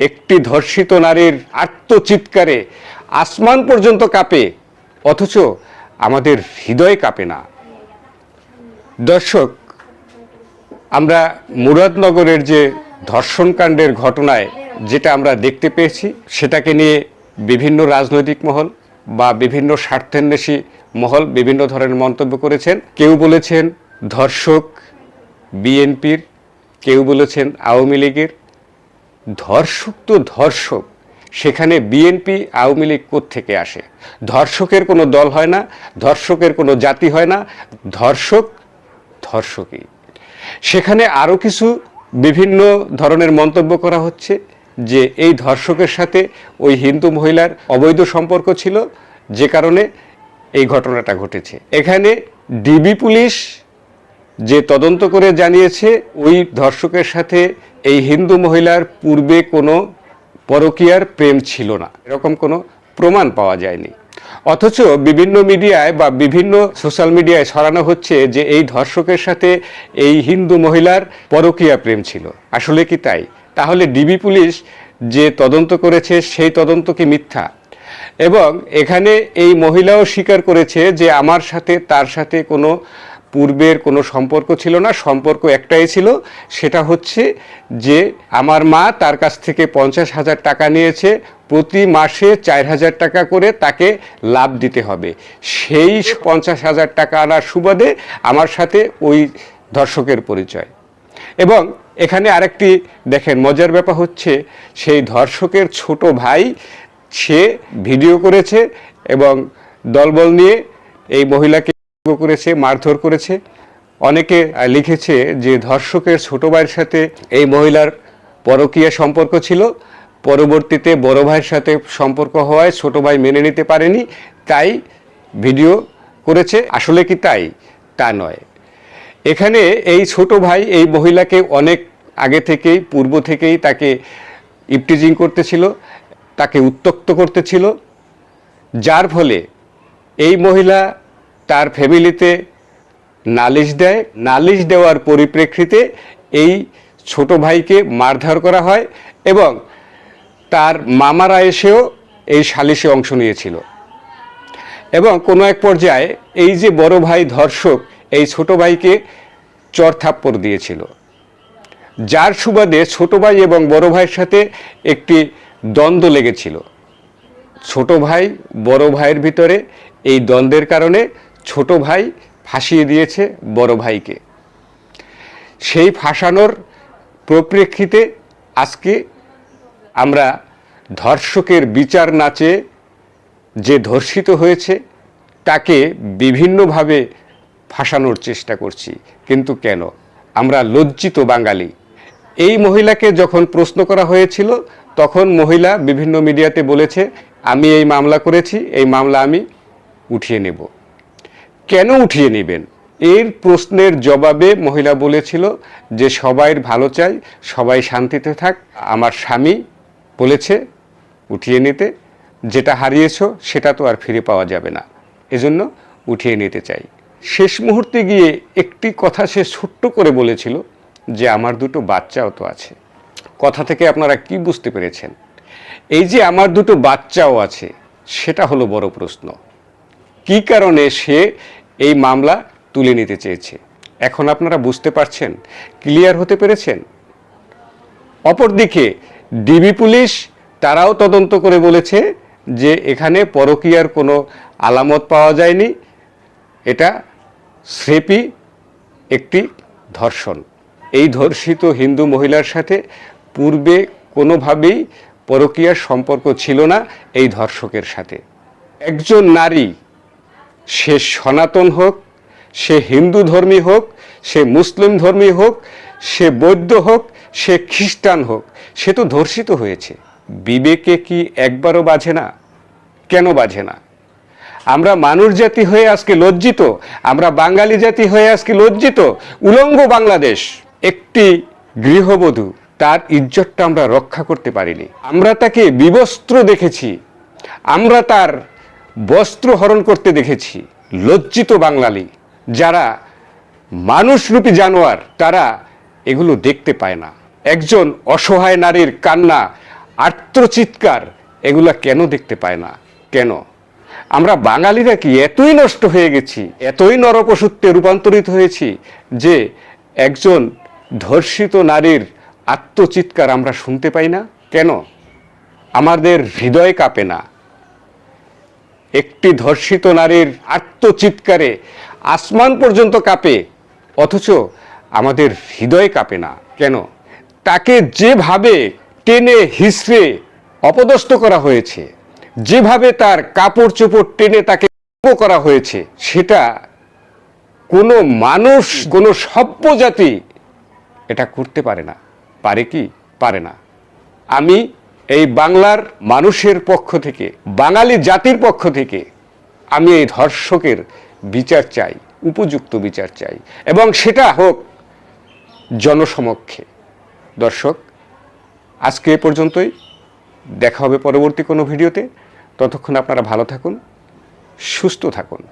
একটি ধর্ষিত নারীর আত্মচিৎকারে আসমান পর্যন্ত কাঁপে, অথচ আমাদের হৃদয় কাঁপে না। দর্শক, আমরা মুরাদনগরের যে ধর্ষণকাণ্ডের ঘটনায় যেটা আমরা দেখতে পেয়েছি, সেটাকে নিয়ে বিভিন্ন রাজনৈতিক মহল বা বিভিন্ন স্বার্থান্বেষী মহল বিভিন্ন ধরনের মন্তব্য করেছেন। কেউ বলেছেন ধর্ষক বিএনপির, কেউ বলেছেন আওয়ামী লীগের ধর্ষক তো ধর্ষক, সেখানে বিএনপি আওয়ামী লীগ থেকে আসে? ধর্ষকের কোনো দল হয় না, ধর্ষকের কোনো জাতি হয় না, ধর্ষক ধর্ষকই। সেখানে আরও কিছু বিভিন্ন ধরনের মন্তব্য করা হচ্ছে যে এই ধর্ষকের সাথে ওই হিন্দু মহিলার অবৈধ সম্পর্ক ছিল, যে কারণে এই ঘটনাটা ঘটেছে। এখানে ডিবি পুলিশ যে তদন্ত করে জানিয়েছে, ওই ধর্ষকের সাথে এই হিন্দু মহিলার পূর্বে কোনো পরকীয়ার প্রেম ছিল না। এরকম কোনো প্রমাণ পাওয়া যায়নি। অথচ বিভিন্ন মিডিয়ায় বা বিভিন্ন সোশ্যাল মিডিয়ায় ছড়ানো হচ্ছে যে এই ধর্ষকের সাথে এই হিন্দু মহিলার পরকীয়া প্রেম ছিল। আসলে কি তাই? তাহলে ডিবি পুলিশ যে তদন্ত করেছে, সেই তদন্ত কি মিথ্যা? এবং এখানে এই মহিলাও স্বীকার করেছে যে আমার সাথে, তার সাথে কোনো পূর্বের কোনো সম্পর্ক ছিল না, সম্পর্ক একটাই ছিল, সেটা হচ্ছে যে আমার মা তার কাছ থেকে পঞ্চাশ হাজার টাকা নিয়েছে, প্রতি মাসে চার হাজার টাকা করে তাকে লাভ দিতে হবে। সেই পঞ্চাশ হাজার টাকা আনার সুবাদে আমার সাথে ওই ধর্ষকের পরিচয়। এবং এখানে আরেকটি দেখেন, মজার ব্যাপার হচ্ছে সেই ধর্ষকের ছোট ভাই, সে ভিডিও করেছে এবং দলবল নিয়ে এই মহিলাকে করেছে, মারধর করেছে। অনেকে লিখেছে যে ধর্ষকের ছোট ভাইয়ের সাথে এই মহিলার পরকীয়া সম্পর্ক ছিল। পরবর্তীতে বড় ভাইয়ের সাথে সম্পর্ক হওয়ায় ছোট ভাই মেনে নিতে পারেনি। তাই ভিডিও করেছে। আসলে কি তাই? তা নয়। এখানে এই ছোট ভাই, এই মহিলাকে অনেক আগে থেকেই, পূর্ব থেকেই তাকে ইপটিজিং করতেছিল, তাকে উত্তক্ত করতেছিল। যার ফলে এই মহিলা তার ফ্যামিলিতে নালিশ দেয়। নালিশ দেওয়ার পরিপ্রেক্ষিতে এই ছোট ভাইকে মারধর করা হয় এবং তার মামারা এসেও এই সালিশে অংশ নিয়েছিল। এবং কোনো এক পর্যায়ে এই যে বড় ভাই ধর্ষক, এই ছোট ভাইকে চর থাপ্পড় দিয়েছিল। যার সুবাদে ছোট ভাই এবং বড় ভাইয়ের সাথে একটি দ্বন্দ্ব লেগেছিল। ছোট ভাই বড় ভাইয়ের ভিতরে এই দ্বন্দ্বের কারণে ছোট ভাই ফাঁসিয়ে দিয়েছে বড় ভাইকে। সেই ফাঁসানোর প্রপ্রেক্ষিতে আজকে আমরা ধর্ষকের বিচার নাচে যে ধর্ষিত হয়েছে, তাকে বিভিন্নভাবে ফাঁসানোর চেষ্টা করছি। কিন্তু কেন? আমরা লজ্জিত বাঙালি। এই মহিলাকে যখন প্রশ্ন করা হয়েছিল, তখন মহিলা বিভিন্ন মিডিয়াতে বলেছে, আমি এই মামলা করেছি, এই মামলা আমি উঠিয়ে নেব। কেন উঠিয়ে নেবেন? এর প্রশ্নের জবাবে মহিলা বলেছিল যে সবাইয়ের ভালো চাই, সবাই শান্তিতে থাক, আমার স্বামী বলেছে উঠিয়ে নিতে, যেটা হারিয়েছ সেটা তো আর ফিরে পাওয়া যাবে না। এজন্য উঠিয়ে নিতে চাই। শেষ মুহূর্তে গিয়ে একটি কথা সে ছোট্ট করে বলেছিল যে আমার দুটো বাচ্চাও তো আছে। কথা থেকে আপনারা কি বুঝতে পেরেছেন? এই যে আমার দুটো বাচ্চাও আছে, সেটা হলো বড় প্রশ্ন। কি কারণে সে এই মামলা তুলে নিতে চেয়েছে? এখন আপনারা বুঝতে পারছেন? ক্লিয়ার হতে পেরেছেন? অপরদিকে, ডিবি পুলিশ তারাও তদন্ত করে বলেছে যে এখানে পরকীয়ার কোনো আলামত পাওয়া যায়নি। এটা স্রেপি একটি ধর্ষণ। এই ধর্ষিত হিন্দু মহিলার সাথে পূর্বে কোনোভাবেই পরকীয়ার সম্পর্ক ছিল না এই ধর্ষকের সাথে। একজন নারী সে সনাতন হোক, সে হিন্দু ধর্মী হোক, সে মুসলিম ধর্মী হোক, সে বৌদ্ধ হোক, সে খ্রিস্টান হোক, সে তো ধর্ষিত হয়েছে। বিবেকে কি একবারও বাজে না? কেন বাজে না? আমরা মানুষ জাতি হয়ে আজকে লজ্জিত, আমরা বাঙালি জাতি হয়ে আজকে লজ্জিত, উলঙ্গ বাংলাদেশ, একটি গৃহবধূ, তার ইজ্জতটা আমরা রক্ষা করতে পারিনি। আমরা তাকে বিবস্ত্র দেখেছি, আমরা তার বস্ত্র হরণ করতে দেখেছি, লজ্জিত বাঙালি। যারা মানুষরূপী জানোয়ার, তারা এগুলো দেখতে পায় না। একজন অসহায় নারীর কান্না, আর্তচিৎকার, এগুলা কেন দেখতে পায় না? কেন? আমরা বাঙালিরা কি এতই নষ্ট হয়ে গেছি, এতই নরপশুত্বে রূপান্তরিত হয়েছি, যে একজন ধর্ষিত নারীর আত্মচিৎকার আমরা শুনতে পাই না? কেন? আমাদের হৃদয় কাঁপে না। একটি ধর্ষিত নারীর আত্মচিৎকারে আসমান পর্যন্ত কাঁপে, অথচ আমাদের হৃদয় কাঁপে না। কেন? তাকে যেভাবে টেনে হিসড়ে অপদস্থ করা হয়েছে, যেভাবে তার কাপড় চোপড় টেনে তাকে করা হয়েছে, সেটা কোনো মানুষ, কোনো সভ্য জাতি এটা করতে পারে না। পারে কি? পারে না। আমি এই বাংলার মানুষের পক্ষ থেকে, বাঙালি জাতির পক্ষ থেকে আমি এই ধর্ষকের বিচার চাই, উপযুক্ত বিচার চাই। এবং সেটা হোক জনসমক্ষে। দর্শক, আজকে এ পর্যন্তই। দেখা হবে পরবর্তী কোনো ভিডিওতে। ততক্ষণ আপনারা ভালো থাকুন, সুস্থ থাকুন।